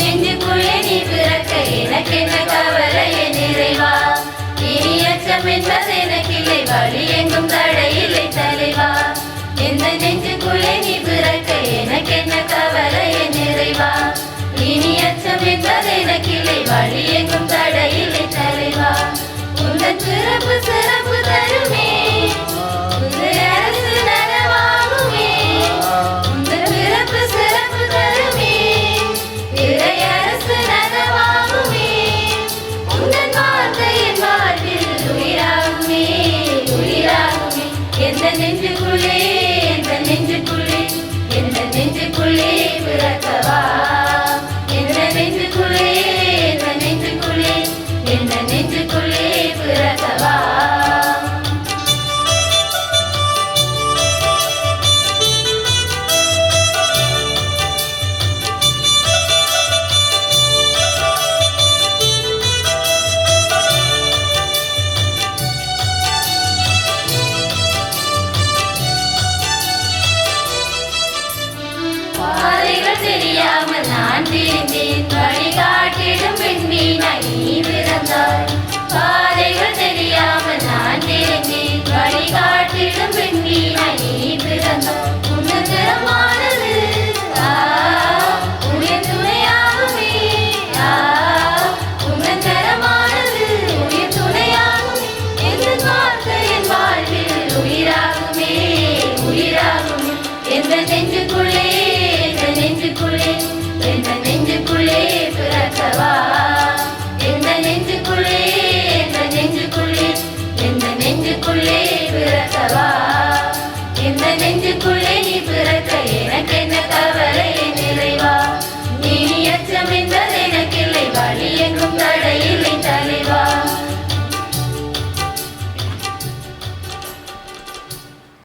நெஞ்சுக்குள்ளே நீ பிறக்க எனக்கு என்ன கவலை என் நிறைவா இனி அச்சம் என்பது எனக்கில்லை வழி எங்கும் தர உயிராகுமே உயிராகுமே எந்த நெஞ்சுக்குள்ளே எந்த நெஞ்சுக்குள்ளே எந்த நெஞ்சுக்குள்ளே பிறக்கவா? பிறந்தோம் உனக்கு